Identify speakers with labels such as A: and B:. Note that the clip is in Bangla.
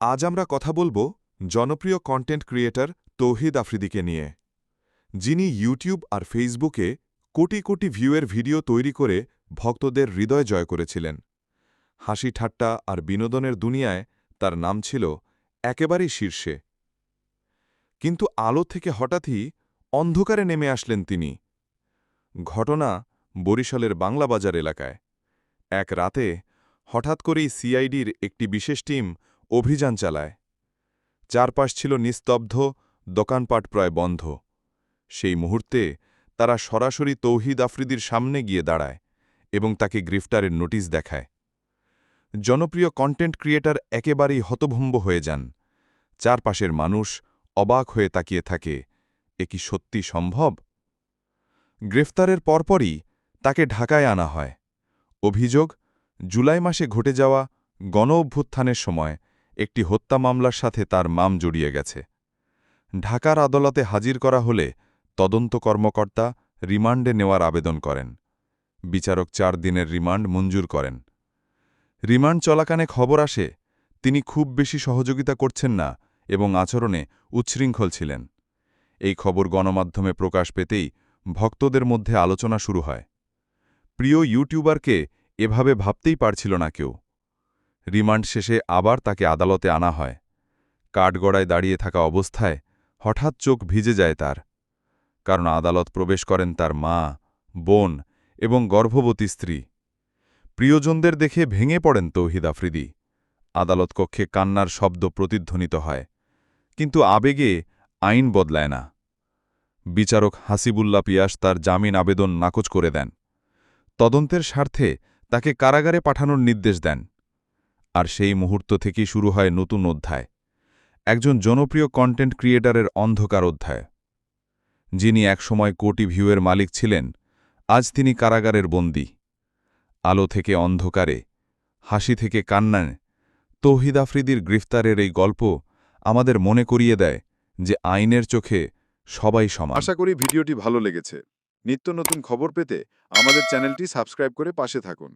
A: আজ আমরা কথা বলব জনপ্রিয় কন্টেন্ট ক্রিয়েটর তৌহিদ আফ্রিদিকে নিয়ে। যিনি ইউটিউব আর ফেসবুকে কোটি কোটি ভিউয়ের ভিডিও তৈরি করে ভক্তদের হৃদয় জয় করেছিলেন। হাসি ঠাট্টা আর বিনোদনের দুনিয়ায় তার নাম ছিল একেবারেই শীর্ষে। কিন্তু আলো থেকে হঠাৎই অন্ধকারে নেমে আসলেন তিনি। ঘটনা বরিশালের বাংলাবাজার এলাকায়। এক রাতে হঠাৎ করেই সিআইডির একটি বিশেষ টিম অভিযান চালায়। চারপাশ ছিল নিস্তব্ধ, দোকানপাট প্রায় বন্ধ। সেই মুহূর্তে তারা সরাসরি তৌহিদ আফ্রিদির সামনে গিয়ে দাঁড়ায় এবং তাকে গ্রেফতারের নোটিশ দেখায়। জনপ্রিয় কন্টেন্ট ক্রিয়েটর একেবারেই হতভম্ব হয়ে যান। চারপাশের মানুষ অবাক হয়ে তাকিয়ে থাকে, এ কি সত্যি সম্ভব? গ্রেফতারের পরপরই তাকে ঢাকায় আনা হয়। অভিযোগ, জুলাই মাসে ঘটে যাওয়া গণ অভ্যুত্থানের সময় একটি হত্যা মামলার সাথে তার মাম জড়িয়ে গেছে। ঢাকার আদালতে হাজির করা হলে তদন্ত কর্মকর্তা রিমান্ডে নেওয়ার আবেদন করেন। বিচারক চার দিনের রিমান্ড মঞ্জুর করেন। রিমান্ড চলাকানে খবর আসে, তিনি খুব বেশি সহযোগিতা করছেন না এবং আচরণে উচ্ছৃঙ্খল ছিলেন। এই খবর গণমাধ্যমে প্রকাশ পেতেই ভক্তদের মধ্যে আলোচনা শুরু হয়। প্রিয় ইউটিউবারকে এভাবে ভাবতেই পারছিল না কেউ। রিমান্ড শেষে আবার তাকে আদালতে আনা হয়। কাঠগড়ায় দাঁড়িয়ে থাকা অবস্থায় হঠাৎ চোখ ভিজে যায় তার। কারণ আদালত প্রবেশ করেন তার মা, বোন এবং গর্ভবতী স্ত্রী। প্রিয়জনদের দেখে ভেঙে পড়েন তৌহিদ আফ্রিদি। আদালত কক্ষে কান্নার শব্দ প্রতিধ্বনিত হয়, কিন্তু আবেগে আইন বদলায় না। বিচারক হাসিবুল্লা পিয়াস তার জামিন আবেদন নাকচ করে দেন। তদন্তের স্বার্থে তাকে কারাগারে পাঠানোর নির্দেশ দেন। আর সেই মুহূর্ত থেকেই শুরু হয় নতুন অধ্যায়। একজন জনপ্রিয় কন্টেন্ট ক্রিয়েটারের অন্ধকার অধ্যায়। যিনি একসময় কোটি ভিউয়ের মালিক ছিলেন, আজ তিনি কারাগারের বন্দী। আলো থেকে অন্ধকারে, হাসি থেকে কান্নায়, তৌহিদ আফ্রিদির গ্রেফতারের এই গল্প আমাদের মনে করিয়ে দেয় যে আইনের চোখে সবাই সমান।
B: আশা করি ভিডিওটি ভালো লেগেছে। নিত্য নতুন খবর পেতে আমাদের চ্যানেলটি সাবস্ক্রাইব করে পাশে থাকুন।